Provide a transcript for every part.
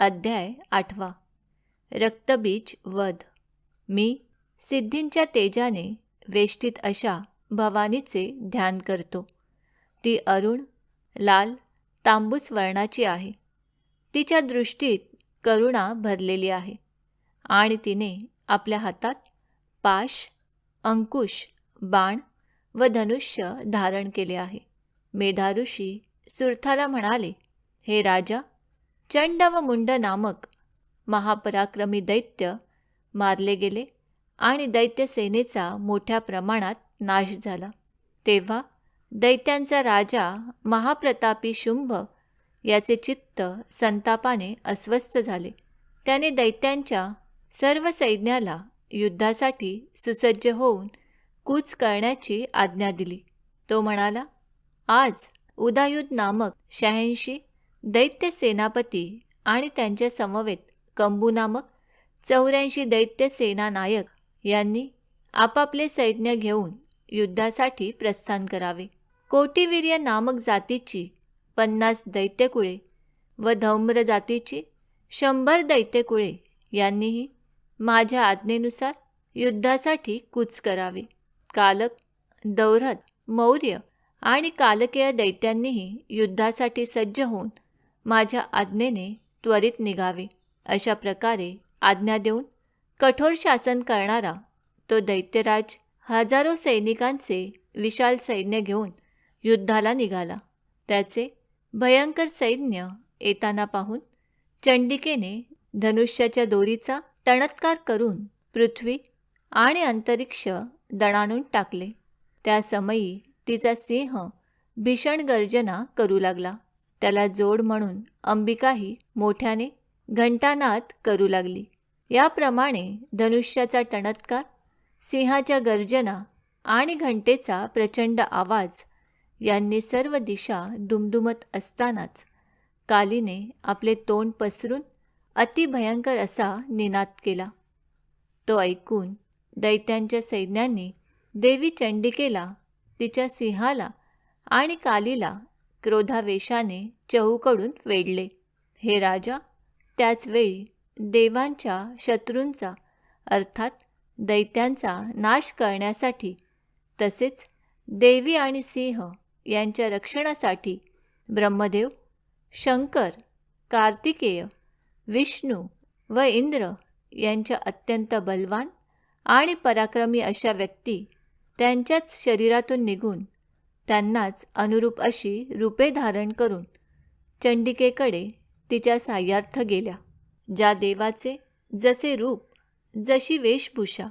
अध्याय आठवा. रक्तबीज वध. मी सिद्धींच्या तेजाने वेष्टीत अशा भवानीचे ध्यान करतो. ती अरुण लाल तांबूस वर्णाची आहे. तिच्या दृष्टीत करुणा भरलेली आहे. आणि तिने आपल्या हातात पाश अंकुश बाण व धनुष्य धारण केले आहे. मेधाऋषी सुरथाला म्हणाले हे राजा चंड व मुंड नामक महापराक्रमी दैत्य मारले गेले आणि दैत्यसेनेचा मोठ्या प्रमाणात नाश झाला. तेव्हा दैत्यांचा राजा महाप्रतापी शुंभ याचे चित्त संतापाने अस्वस्थ झाले. त्याने दैत्यांच्या सर्व सैन्याला युद्धासाठी सुसज्ज होऊन कूच करण्याची आज्ञा दिली. तो म्हणाला आज उदायुध नामक शहाऐंशी दैत्य सेनापती आणि त्यांच्या समवेत कंबू नामक चौऱ्याऐंशी दैत्य सेना नायक यांनी आपापले सैन्य घेऊन युद्धासाठी प्रस्थान करावे. कोटिवीर्य नामक जातीची पन्नास दैत्यकुळे व धौम्र जातीची शंभर दैत्यकुळे यांनीही माझ्या आज्ञेनुसार युद्धासाठी कूच करावे. कालक दौरथ मौर्य आणि कालकेय दैत्यांनीही युद्धासाठी सज्ज होऊन माझ्या आज्ञेने त्वरित निघावे. अशा प्रकारे आज्ञा देऊन कठोर शासन करणारा तो दैत्यराज हजारो सैनिकांचे विशाल सैन्य घेऊन युद्धाला निघाला. त्याचे भयंकर सैन्य येताना पाहून चंडिकेने धनुष्याच्या दोरीचा तणत्कार करून पृथ्वी आणि अंतरिक्ष दणाणून टाकले. त्या समयी तिचा सिंह भीषण गर्जना करू लागला. त्याला जोड म्हणून अंबिकाही मोठ्याने घंटानाद करू लागली. याप्रमाणे धनुष्याचा टणत्कार सिंहाच्या गर्जना आणि घंटेचा प्रचंड आवाज यांनी सर्व दिशा दुमदुमत असतानाच कालीने आपले तोंड पसरून अतिभयंकर असा निनाद केला. तो ऐकून दैत्यांच्या सैन्यांनी देवी चंडिकेला तिच्या सिंहाला आणि कालीला क्रोधावेशाने चहूकडून वेढले. हे राजा त्याचवेळी देवांच्या शत्रूंचा अर्थात दैत्यांचा नाश करण्यासाठी तसेच देवी आणि सिंह यांच्या रक्षणासाठी ब्रह्मदेव शंकर कार्तिकेय विष्णू व इंद्र यांच्या अत्यंत बलवान आणि पराक्रमी अशा व्यक्ती त्यांच्याच शरीरातून निघून त्यांनाच अनुरूप अशी रूपे धारण करून चंडिकेकडे तिच्या साह्यार्थ गेल्या ज्या देवाचे जसे रूप जशी वेशभूषा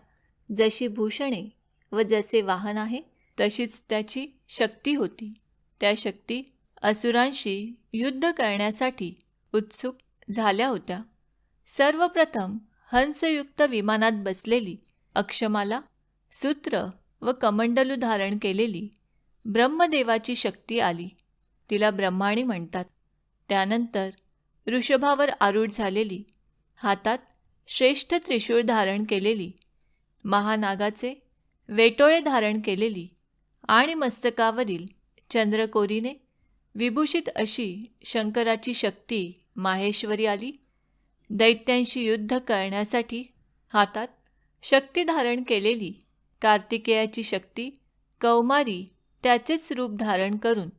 जशी भूषणे व जसे वाहन आहे तशीच त्याची शक्ती होती. त्या शक्ती असुरांशी युद्ध करण्यासाठी उत्सुक झाल्या होत्या. सर्वप्रथम हंसयुक्त विमानात बसलेली अक्षमाला सूत्र व कमंडलू धारण केलेली ब्रह्मदेवाची शक्ती आली. तिला ब्रह्माणी म्हणतात. त्यानंतर ऋषभावर आरूढ झालेली हातात श्रेष्ठ त्रिशूळ धारण केलेली महानागाचे वेटोळे धारण केलेली आणि मस्तकावरील चंद्रकोरीने विभूषित अशी शंकराची शक्ती माहेश्वरी आली. दैत्यांशी युद्ध करण्यासाठी हातात शक्ती धारण केलेली कार्तिकेयाची शक्ती कौमारी त्याचेच रूप धारण करून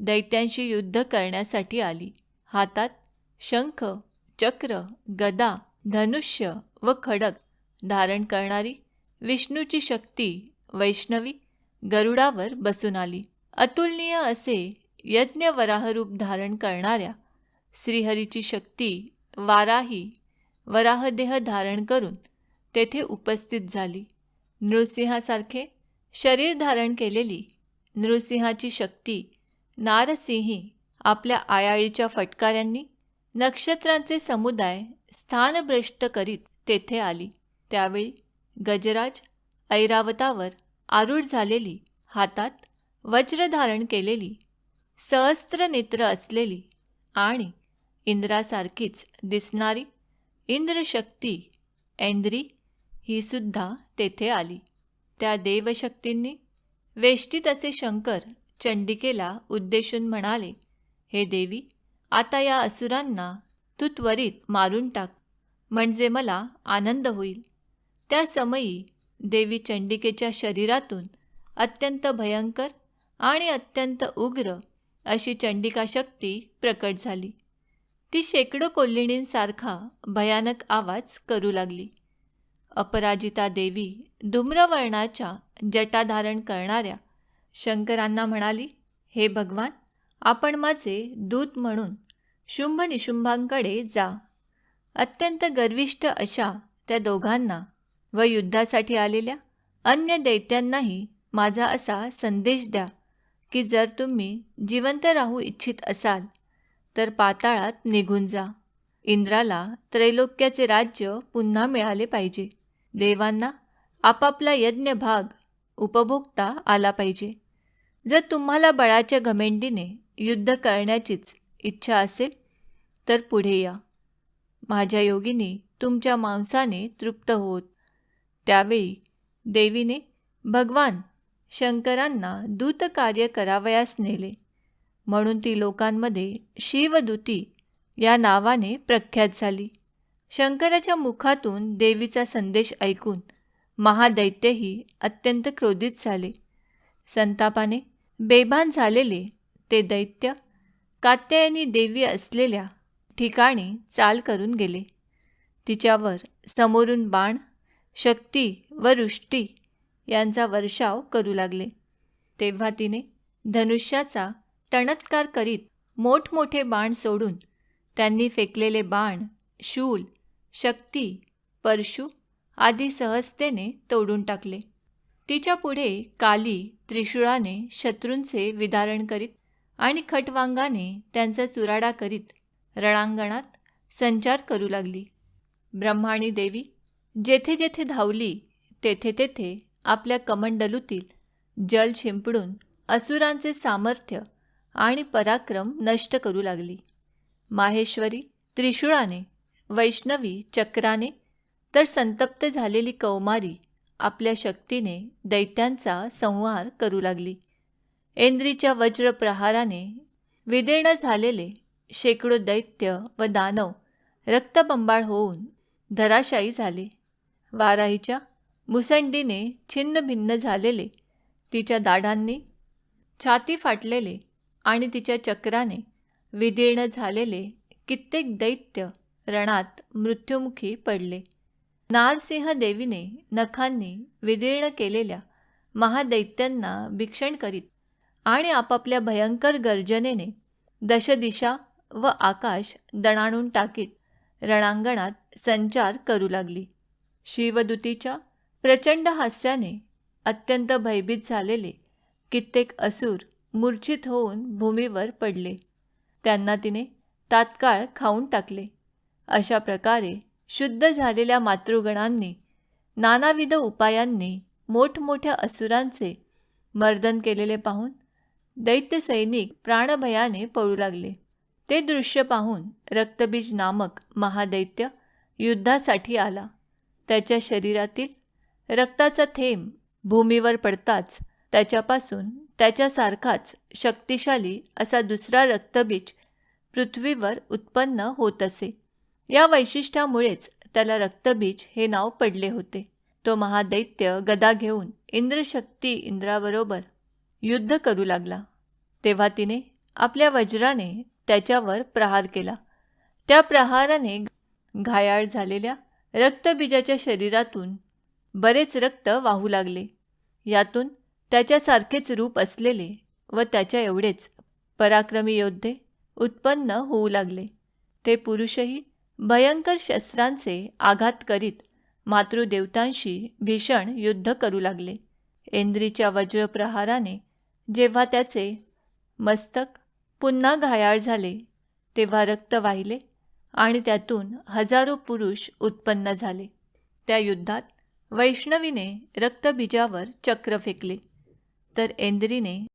दैत्यांशी युद्ध करण्यासाठी आली. हातात शंख चक्र गदा धनुष्य व खडक धारण करणारी विष्णूची शक्ती वैष्णवी गरुडावर बसून आली. अतुलनीय असे यज्ञ वराहरूप धारण करणाऱ्या श्रीहरीची शक्ती वाराही वराहदेह धारण करून तेथे उपस्थित झाली. नृसिंहासारखे शरीर धारण केलेली नृसिंहाची शक्ती नारसिंही आपल्या आयाळीच्या फटकाऱ्यांनी नक्षत्रांचे समुदाय स्थानभ्रष्ट करीत तेथे आली. त्यावेळी गजराज ऐरावतावर आरूढ झालेली हातात वज्र धारण केलेली सहस्त्र नेत्र असलेली आणि इंद्रासारखीच दिसणारी इंद्रशक्ती ऐंद्री ही सुद्धा तेथे आली. त्या देवशक्तींनी वेष्टीत असे शंकर चंडिकेला उद्देशून म्हणाले हे देवी आता या असुरांना तू त्वरित मारून टाक म्हणजे मला आनंद होईल. त्या समयी देवी चंडिकेच्या शरीरातून अत्यंत भयंकर आणि अत्यंत उग्र अशी चंडिका शक्ती प्रकट झाली. ती शेकडो कोल्हिणींसारखा भयानक आवाज करू लागली. अपराजिता देवी धूम्रवर्णाच्या जटा धारण करणाऱ्या शंकरांना म्हणाली हे भगवान आपण माझे दूत म्हणून शुंभ निशुंभांकडे जा. अत्यंत गर्विष्ट अशा त्या दोघांना व युद्धासाठी आलेल्या अन्य दैत्यांनाही माझा असा संदेश द्या की जर तुम्ही जिवंत राहू इच्छित असाल तर पाताळात निघून जा. इंद्राला त्रैलोक्याचे राज्य पुन्हा मिळाले पाहिजे. देवांना आपापला यज्ञ भाग उपभोगता आला पाहिजे. जर तुम्हाला बळाच्या घमेंडीने युद्ध करण्याचीच इच्छा असेल तर पुढे या. माझ्या योगिनी तुमच्या मांसाने तृप्त होत. त्यावेळी देवीने भगवान शंकरांना दूतकार्य करावयास नेले. म्हणून ती लोकांमध्ये शिवदूती या नावाने प्रख्यात झाली. शंकराच्या मुखातून देवीचा संदेश ऐकून महादैत्यही अत्यंत क्रोधित झाले. संतापाने बेभान झालेले ते दैत्य कात्यायनी देवी असलेल्या ठिकाणी चाल करून गेले. तिच्यावर समोरून बाण शक्ती व रुष्टी यांचा वर्षाव करू लागले. तेव्हा तिने धनुष्याचा टणत्कार करीत मोठमोठे बाण सोडून त्यांनी फेकलेले बाण शूल शक्ती परशु आदी सहजतेने तोडून टाकले. तिच्या पुढे काली त्रिशूळाने शत्रूंचे विदारण करीत आणि खटवांगाने त्यांचा चुराडा करीत रणांगणात संचार करू लागली. ब्रह्माणी देवी जेथे जेथे धावली तेथे तेथे आपल्या कमंडलूतील जल शिंपडून असुरांचे सामर्थ्य आणि पराक्रम नष्ट करू लागली. माहेश्वरी त्रिशूळाने वैष्णवी चक्राने तर संतप्त झालेली कौमारी आपल्या शक्तीने दैत्यांचा संहार करू लागली. इंद्रीच्या वज्रप्रहाराने विदीर्ण झालेले शेकडो दैत्य व दानव रक्तबंबाळ होऊन धराशायी झाले. वाराहीच्या मुसंडीने छिन्नभिन्न झालेले तिच्या दाढांनी छाती फाटलेले आणि तिच्या चक्राने विदीर्ण झालेले कित्येक दैत्य रणात मृत्युमुखी पडले. नारसिंह देवीने नखांनी विदीर्ण केलेल्या महादैत्यांना भिक्षण करीत आणि आपापल्या भयंकर गर्जनेने दशदिशा व आकाश दणाणून टाकीत रणांगणात संचार करू लागली. शिवदूतीच्या प्रचंड हास्याने अत्यंत भयभीत झालेले कित्येक असुर मूर्छित होऊन भूमीवर पडले. त्यांना तिने तात्काळ खाऊन टाकले. अशा प्रकारे शुद्ध झालेल्या मातृगणांनी नानाविध उपायांनी मोठमोठ्या असुरांचे मर्दन केलेले पाहून दैत्य सैनिक प्राणभयाने पळू लागले. ते दृश्य पाहून रक्तबीज नामक महादैत्य युद्धासाठी आला. त्याच्या शरीरातील रक्ताचा थेंब भूमीवर पडताच त्याच्यापासून त्याच्यासारखाच शक्तिशाली असा दुसरा रक्तबीज पृथ्वीवर उत्पन्न होत असे. या वैशिष्ट्यामुळेच त्याला रक्तबीज हे नाव पडले होते. तो महादैत्य गदा घेऊन इंद्रशक्ती इंद्राबरोबर युद्ध करू लागला. तेव्हा तिने आपल्या वज्राने त्याच्यावर प्रहार केला. त्या प्रहाराने घायाळ झालेल्या रक्तबीजाच्या शरीरातून बरेच रक्त वाहू लागले. यातून त्याच्यासारखेच रूप असलेले व त्याच्या एवढेच पराक्रमी योद्धे उत्पन्न होऊ लागले. ते पुरुषही भयंकर शस्त्रांचे आघात करीत मातृदेवतांशी भीषण युद्ध करू लागले. इंद्रीच्या वज्रप्रहाराने जेव्हा त्याचे मस्तक पुन्हा घायाळ झाले तेव्हा रक्त वाहिले आणि त्यातून हजारो पुरुष उत्पन्न झाले. त्या युद्धात वैष्णवीने रक्तबीजावर चक्र फेकले. तर इंद्रीने